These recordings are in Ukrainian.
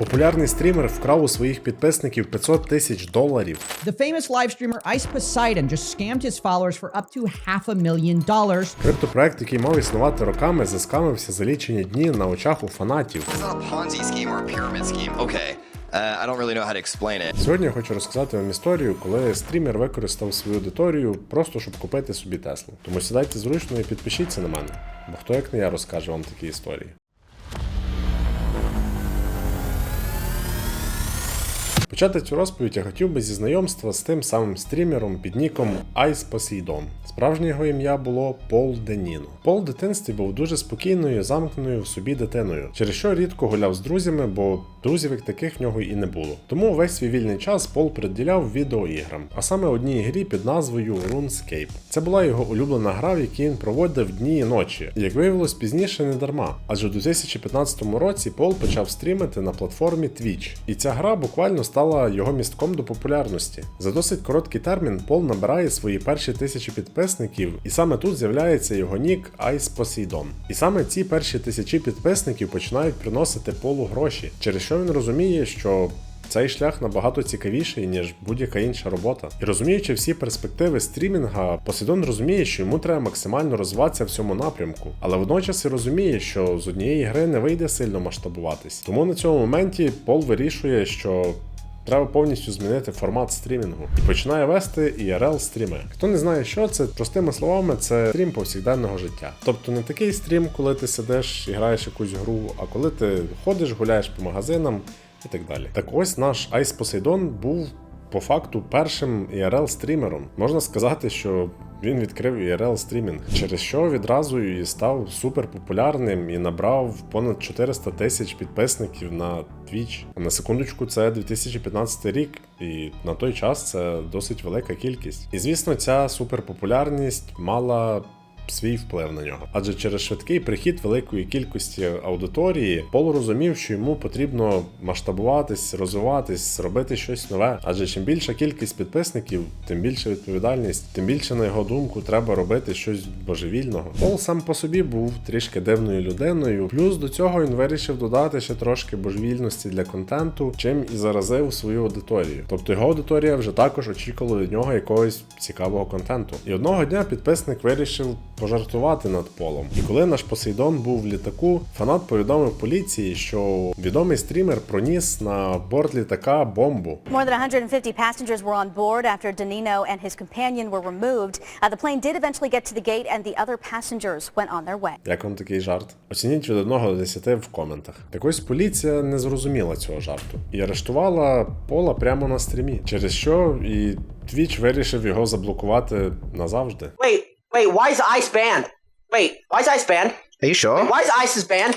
Популярний стрімер вкрав у своїх підписників 500 тисяч доларів. The famous live streamer Ice Poseidon just scammed his followers for up to half a million dollars. Криптопроект, який мав існувати роками, заскамився за лічені дні на очах у фанатів. It's not a Ponzi scheme or a pyramid scheme. Okay. Uh, I don't really know how to explain it. Сьогодні я хочу розказати вам історію, коли стрімер використав свою аудиторію просто щоб купити собі Теслу. Тому сідайте зручно і підпишіться на мене, бо хто як не я розкаже вам такі історії. Почати цю розповідь я хотів би зі знайомства з тим самим стрімером під ніком Ice Poseidon. Справжнє його ім'я було Пол Деніно. Пол в дитинстві був дуже спокійною, замкненою в собі дитиною, через що рідко гуляв з друзями, бо друзів як таких в нього і не було. Тому весь свій вільний час Пол приділяв відеоіграм, а саме одній грі під назвою RuneScape. Це була його улюблена гра, в якій він проводив дні і ночі. Як виявилось пізніше, не дарма. Адже у 2015 році Пол почав стрімити на платформі Twitch. І ця гра буквально стала його містком до популярності. За досить короткий термін Пол набирає свої перші тисячі підписників, і саме тут з'являється його нік Ice Poseidon. І саме ці перші тисячі підписників починають приносити полу гроші, через що він розуміє, що цей шлях набагато цікавіший, ніж будь-яка інша робота. І розуміючи всі перспективи стрімінга, Посейдон розуміє, що йому треба максимально розвиватися в цьому напрямку, але водночас і розуміє, що з однієї гри не вийде сильно масштабуватись. Тому на цьому моменті Пол вирішує, що Треба повністю змінити формат стрімінгу і починає вести IRL стріми. Хто не знає, що це, простими словами, це стрім повсякденного життя. Тобто не такий стрім, коли ти сидиш і граєш якусь гру, а коли ти ходиш, гуляєш по магазинам і так далі. Так ось наш Ice Poseidon був по факту першим IRL стрімером. Можна сказати, що він відкрив IRL стрімінг, через що відразу і став суперпопулярним і набрав понад 400 тисяч підписників на Twitch. На секундочку, це 2015 рік, і на той час це досить велика кількість. І звісно, ця суперпопулярність мала. Свій вплив на нього, адже через швидкий прихід великої кількості аудиторії Пол розумів, що йому потрібно масштабуватись, розвиватись, робити щось нове. Адже чим більша кількість підписників, тим більша відповідальність, тим більше, на його думку, треба робити щось божевільного. Пол сам по собі був трішки дивною людиною. Плюс до цього він вирішив додати ще трошки божевільності для контенту, чим і заразив свою аудиторію. Тобто його аудиторія вже також очікувала від нього якогось цікавого контенту. І одного дня підписник вирішив пожартувати над полом. І коли наш Посейдон був в літаку, фанат повідомив поліції, що відомий стрімер проніс на борт літака бомбу. More than 150 passengers were on board after Danino and his companion were removed. Uh, the plane did eventually get to the gate and the other passengers went on their way. Як вам такий жарт? Оцініть від 1 до 10 в коментах. Так ось поліція не зрозуміла цього жарту і арештувала пола прямо на стрімі, через що і Twitch вирішив його заблокувати назавжди. Wait, wait, why is Ice banned? Wait, why is Ice banned? Are you sure? Why is Ice is banned?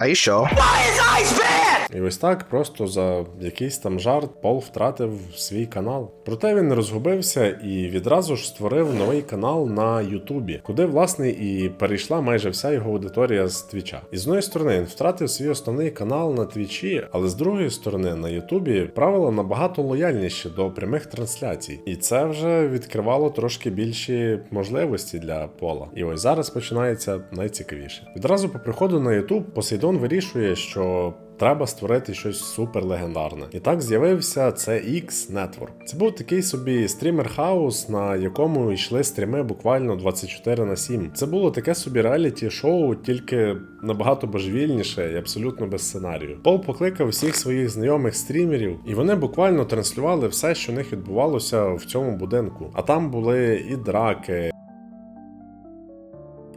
Are you sure? Why is Ice banned? І ось так просто за якийсь там жарт Пол втратив свій канал. Проте він розгубився і відразу ж створив новий канал на Ютубі, куди власне і перейшла майже вся його аудиторія з Твіча. І з одної сторони він втратив свій основний канал на Твічі, але з другої сторони на Ютубі правила набагато лояльніші до прямих трансляцій, і це вже відкривало трошки більші можливості для Пола. І ось зараз починається найцікавіше. Відразу по приходу на Ютуб Посейдон вирішує, що Треба створити щось супер легендарне. І так з'явився CX Network. Це був такий собі стрімер хаус, на якому йшли стріми буквально 24 на 7. Це було таке собі реаліті шоу, тільки набагато божевільніше і абсолютно без сценарію. Пол покликав всіх своїх знайомих стрімерів, і вони буквально транслювали все, що у них відбувалося в цьому будинку. А там були і драки,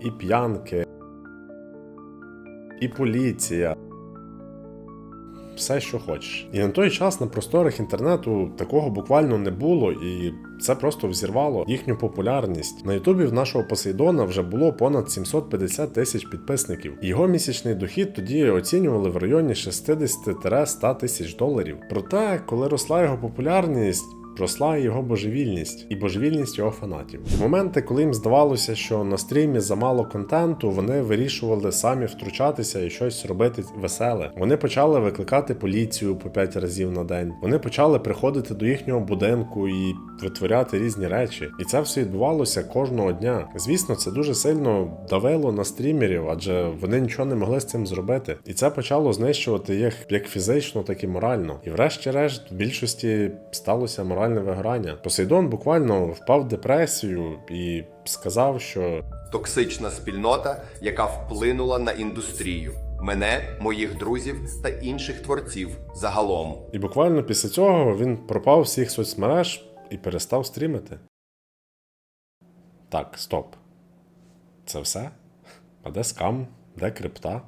і п'янки, і поліція все, що хочеш. І на той час на просторах інтернету такого буквально не було, і це просто взірвало їхню популярність. На Ютубі в нашого Посейдона вже було понад 750 тисяч підписників. Його місячний дохід тоді оцінювали в районі 60-100 тисяч доларів. Проте, коли росла його популярність. Росла його божевільність і божевільність його фанатів. Моменти, коли їм здавалося, що на стрімі замало контенту, вони вирішували самі втручатися і щось робити веселе. Вони почали викликати поліцію по 5 разів на день. Вони почали приходити до їхнього будинку і витворяти різні речі. І це все відбувалося кожного дня. Звісно, це дуже сильно давило на стрімерів, адже вони нічого не могли з цим зробити. І це почало знищувати їх як фізично, так і морально. І врешті-решт, в більшості сталося моральне вигорання. Посейдон буквально впав в депресію і сказав, що Токсична спільнота, яка вплинула на індустрію, мене, моїх друзів та інших творців загалом. І буквально після цього він пропав всіх соцмереж і перестав стрімити. Так, стоп. Це все? А де скам? Де крипта?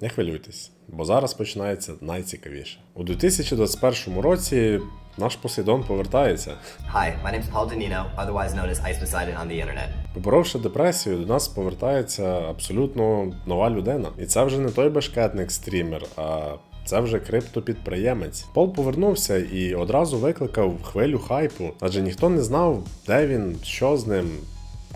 Не хвилюйтесь, бо зараз починається найцікавіше. У 2021 році наш Посейдон повертається. Hi, my name's Paul Danino, otherwise known as Ice Poseidon on the internet. Поборовши депресію, до нас повертається абсолютно нова людина. І це вже не той бешкетник стрімер, а це вже криптопідприємець. Пол повернувся і одразу викликав хвилю хайпу, адже ніхто не знав, де він, що з ним.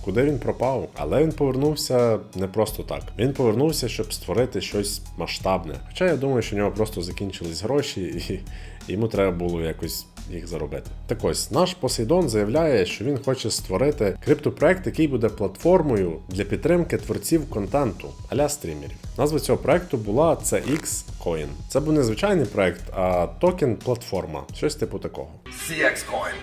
Куди він пропав, але він повернувся не просто так. Він повернувся, щоб створити щось масштабне. Хоча я думаю, що у нього просто закінчились гроші, і йому треба було якось їх заробити. Так ось наш Посейдон заявляє, що він хоче створити криптопроект, який буде платформою для підтримки творців контенту аля стрімерів. Назва цього проекту була CX Coin. Це був не звичайний проект, а токен платформа, щось типу такого. CX Coin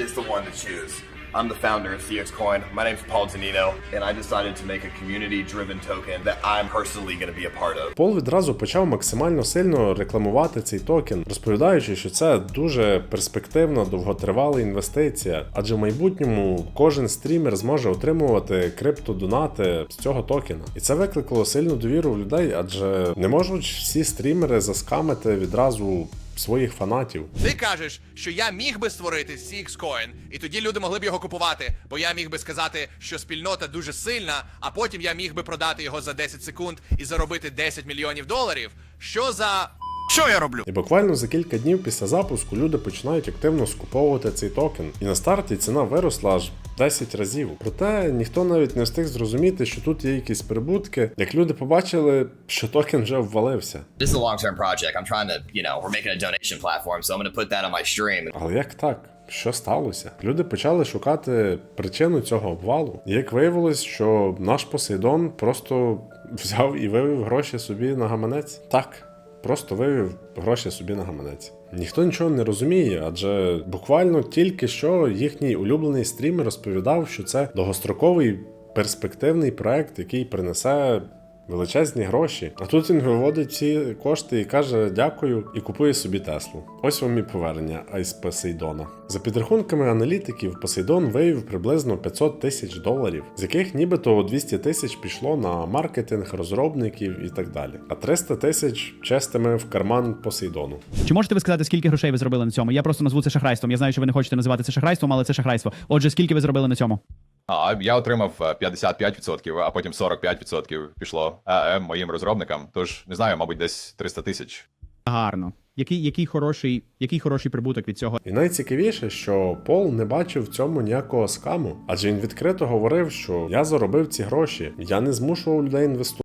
is the one to choose. I'm the founder of CX Coin. My name's Paul Zanino, and I decided to make a community-driven token that I'm personally going to be a part of. Пол відразу почав максимально сильно рекламувати цей токен, розповідаючи, що це дуже перспективна, довготривала інвестиція, адже в майбутньому кожен стрімер зможе отримувати криптодонати з цього токена. І це викликало сильну довіру в людей, адже не можуть всі стрімери заскамити відразу своїх фанатів. Ти кажеш, що я міг би створити CX Coin, і тоді люди могли б його купувати, бо я міг би сказати, що спільнота дуже сильна, а потім я міг би продати його за 10 секунд і заробити 10 мільйонів доларів. Що за. Що я роблю? І буквально за кілька днів після запуску люди починають активно скуповувати цей токен. І на старті ціна виросла аж 10 разів. Проте ніхто навіть не встиг зрозуміти, що тут є якісь прибутки, як люди побачили, що токен вже обвалився. This is a long-term project. I'm trying to, you know, we're making a donation platform, so I'm going to put that on my stream. Але як так? Що сталося? Люди почали шукати причину цього обвалу. І як виявилось, що наш Посейдон просто взяв і вивів гроші собі на гаманець. Так, просто вивів гроші собі на гаманець. Ніхто нічого не розуміє, адже буквально тільки що їхній улюблений стрімер розповідав, що це довгостроковий перспективний проект, який принесе величезні гроші. А тут він виводить ці кошти і каже дякую і купує собі Теслу. Ось вам і повернення Айс Посейдона. За підрахунками аналітиків, Посейдон вивів приблизно 500 тисяч доларів, з яких нібито 200 тисяч пішло на маркетинг, розробників і так далі. А 300 тисяч честиме в карман Посейдону. Чи можете ви сказати, скільки грошей ви зробили на цьому? Я просто назву це шахрайством. Я знаю, що ви не хочете називати це шахрайством, але це шахрайство. Отже, скільки ви зробили на цьому? А я отримав е, 55%, а потім 45% пішло е, е, моїм розробникам. Тож не знаю, мабуть, десь 300 тисяч. Гарно. Який, який, хороший, який хороший прибуток від цього? І найцікавіше, що Пол не бачив в цьому ніякого скаму, адже він відкрито говорив, що я заробив ці гроші, я не змушував людей інвестувати.